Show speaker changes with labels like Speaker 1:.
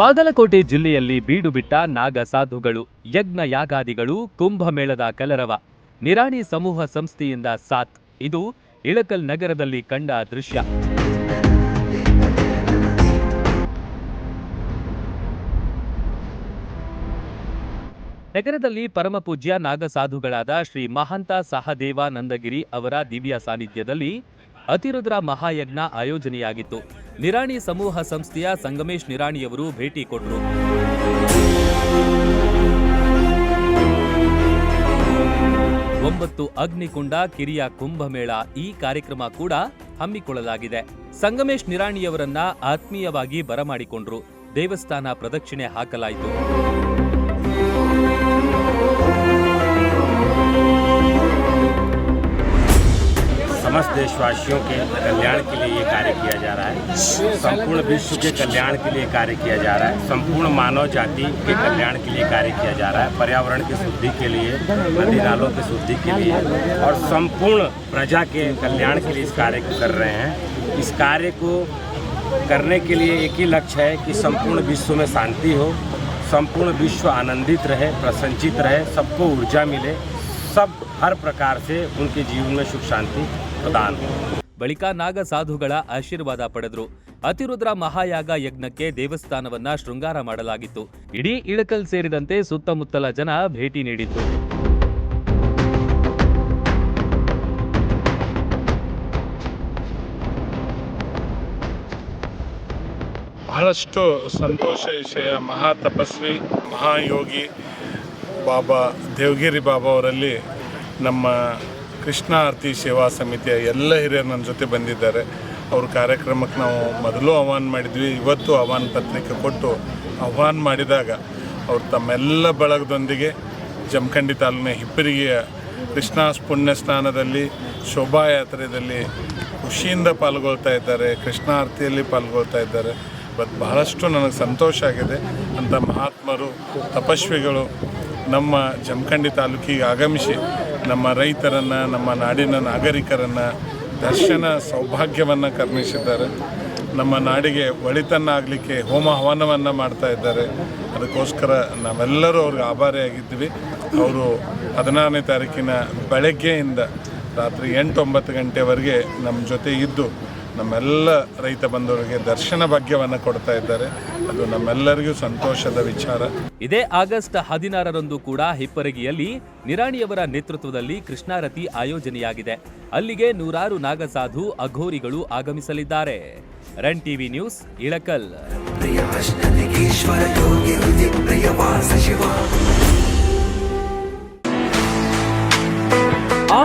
Speaker 1: ಬಾಗಲಕೋಟೆ ಜಿಲ್ಲೆಯಲ್ಲಿ ಬೀಡು ಬಿಟ್ಟ ನಾಗ ಯಜ್ಞ ಯಾಗಾದಿಗಳು ಕುಂಭಮೇಳದ ಕಲರವ, ನಿರಾಣಿ ಸಮೂಹ ಸಂಸ್ಥೆಯಿಂದ ಸಾತ್. ಇದು ಇಳಕಲ್ ನಗರದಲ್ಲಿ ಕಂಡ ದೃಶ್ಯ. ನಗರದಲ್ಲಿ ಪರಮಪೂಜ್ಯ ನಾಗಸಾಧುಗಳಾದ ಶ್ರೀ ಮಹಾಂತ ಸಹದೇವಾನಂದಗಿರಿ ಅವರ ದಿವ್ಯ ಸಾನ್ನಿಧ್ಯದಲ್ಲಿ ಅತಿರುದ್ರ ಮಹಾಯಜ್ಞ ಆಯೋಜನೆಯಾಗಿತ್ತು. ನಿರಾಣಿ ಸಮೂಹ ಸಂಸ್ಥೆಯ ಸಂಗಮೇಶ್ ನಿರಾಣಿಯವರು ಭೇಟಿ ಕೊಟ್ಟರು ಒಂಬತ್ತು ಅಗ್ನಿಕುಂಡ, ಕಿರಿಯ ಕುಂಭಮೇಳ ಈ ಕಾರ್ಯಕ್ರಮ ಕೂಡ ಹಮ್ಮಿಕೊಳ್ಳಲಾಗಿದೆ. ಸಂಗಮೇಶ್ ನಿರಾಣಿಯವರನ್ನ ಆತ್ಮೀಯವಾಗಿ ಬರಮಾಡಿಕೊಂಡ್ರು. ದೇವಸ್ಥಾನ ಪ್ರದಕ್ಷಿಣೆ ಹಾಕಲಾಯಿತು.
Speaker 2: समस्त देशवासियों के कल्याण के लिए ये कार्य किया जा रहा है। संपूर्ण विश्व के कल्याण के लिए कार्य किया जा रहा है। संपूर्ण मानव जाति के कल्याण के लिए कार्य किया जा रहा है। पर्यावरण की शुद्धि के लिए, नदी नालों की शुद्धि के लिए और संपूर्ण प्रजा के कल्याण के लिए इस कार्य को कर रहे हैं। इस कार्य को करने के लिए एक ही लक्ष्य है कि संपूर्ण विश्व में शांति हो, संपूर्ण विश्व आनंदित रहे, प्रसन्नचित रहे, सबको ऊर्जा मिले, सब हर प्रकार से उनके जीवन में सुख शांति ಪ್ರದಾನ್
Speaker 1: ಬಳಿಕ ನಾಗ ಸಾಧುಗಳ ಆಶೀರ್ವಾದ ಪಡೆದ್ರು. ಅತಿರುದ್ರ ಮಹಾಯಾಗ ಯಜ್ಞಕ್ಕೆ ದೇವಸ್ಥಾನವನ್ನ ಶೃಂಗಾರ ಮಾಡಲಾಗಿತ್ತು. ಇಡೀ ಇಳಕಲ್ ಸೇರಿದಂತೆ ಸುತ್ತಮುತ್ತಲ ಜನ ಭೇಟಿ ನೀಡಿತ್ತು
Speaker 3: ಬಹಳಷ್ಟು ಸಂತೋಷ ವಿಷಯ ಮಹಾ ತಪಸ್ವಿ ಮಹಾಯೋಗಿ ಬಾಬಾ ದೇವಗಿರಿ ಬಾಬಾ ಅವರಲ್ಲಿ ನಮ್ಮ ಕೃಷ್ಣ ಆರತಿ ಸೇವಾ ಸಮಿತಿಯ ಎಲ್ಲ ಹಿರಿಯರು ನನ್ನ ಜೊತೆ ಬಂದಿದ್ದಾರೆ. ಅವ್ರ ಕಾರ್ಯಕ್ರಮಕ್ಕೆ ನಾವು ಮೊದಲು ಆಹ್ವಾನ ಮಾಡಿದ್ವಿ, ಇವತ್ತು ಆಹ್ವಾನ ಪತ್ರಿಕೆ ಕೊಟ್ಟು ಆಹ್ವಾನ ಮಾಡಿದಾಗ ಅವ್ರು ತಮ್ಮೆಲ್ಲ ಬಳಗದೊಂದಿಗೆ ಜಮಖಂಡಿ ತಾಲೂಕಿನ ಹಿಪ್ಪರಿಗೆಯ ಕೃಷ್ಣ ಪುಣ್ಯ ಸ್ನಾನದಲ್ಲಿ ಶೋಭಾಯಾತ್ರೆಯಲ್ಲಿ ಖುಷಿಯಿಂದ ಪಾಲ್ಗೊಳ್ತಾ ಇದ್ದಾರೆ ಕೃಷ್ಣ ಆರತಿಯಲ್ಲಿ ಪಾಲ್ಗೊಳ್ತಾ ಇದ್ದಾರೆ. ಬಟ್ ಬಹಳಷ್ಟು ನನಗೆ ಸಂತೋಷ ಆಗಿದೆ. ಅಂಥ ಮಹಾತ್ಮರು, ತಪಸ್ವಿಗಳು ನಮ್ಮ ಜಮಖಂಡಿ ತಾಲೂಕಿಗೆ ಆಗಮಿಸಿ ನಮ್ಮ ರೈತರನ್ನು, ನಮ್ಮ ನಾಡಿನ ನಾಗರಿಕರನ್ನು ದರ್ಶನ ಸೌಭಾಗ್ಯವನ್ನು ಕರ್ಮಿಸಿದ್ದಾರೆ ನಮ್ಮ ನಾಡಿಗೆ ಒಳಿತನ್ನ ಆಗಲಿಕ್ಕೆ ಹೋಮ ಹವನವನ್ನು ಮಾಡ್ತಾ ಇದ್ದಾರೆ. ಅದಕ್ಕೋಸ್ಕರ ನಾವೆಲ್ಲರೂ ಅವ್ರಿಗೆ ಆಭಾರಿಯಾಗಿದ್ವಿ ಅವರು ಹದಿನಾರನೇ ತಾರೀಕಿನ ಬೆಳಗ್ಗೆಯಿಂದ ರಾತ್ರಿ ಎಂಟು ಒಂಬತ್ತು ಗಂಟೆವರೆಗೆ ನಮ್ಮ ಜೊತೆ ಇದ್ದು ನಮ್ಮೆಲ್ಲ ರೈತ ಬಂಧುಗಳಿಗೆ ದರ್ಶನ ಭಾಗ್ಯವನ್ನು ಕೊಡ್ತಾ ಇದ್ದಾರೆ. ಅದು ನಮ್ಮೆಲ್ಲರಿಗೂ ಸಂತೋಷದ ವಿಚಾರ.
Speaker 1: ಇದೇ ಆಗಸ್ಟ್ ಹದಿನಾರರಂದು ಕೂಡ ಹಿಪ್ಪರಗಿಯಲ್ಲಿ ನಿರಾಣಿಯವರ ನೇತೃತ್ವದಲ್ಲಿ ಕೃಷ್ಣಾರತಿ ಆಯೋಜನೆಯಾಗಿದೆ. ಅಲ್ಲಿಗೆ ನೂರಾರು ನಾಗಸಾಧು ಅಘೋರಿಗಳು ಆಗಮಿಸಲಿದ್ದಾರೆ. Run TV news Ilkal.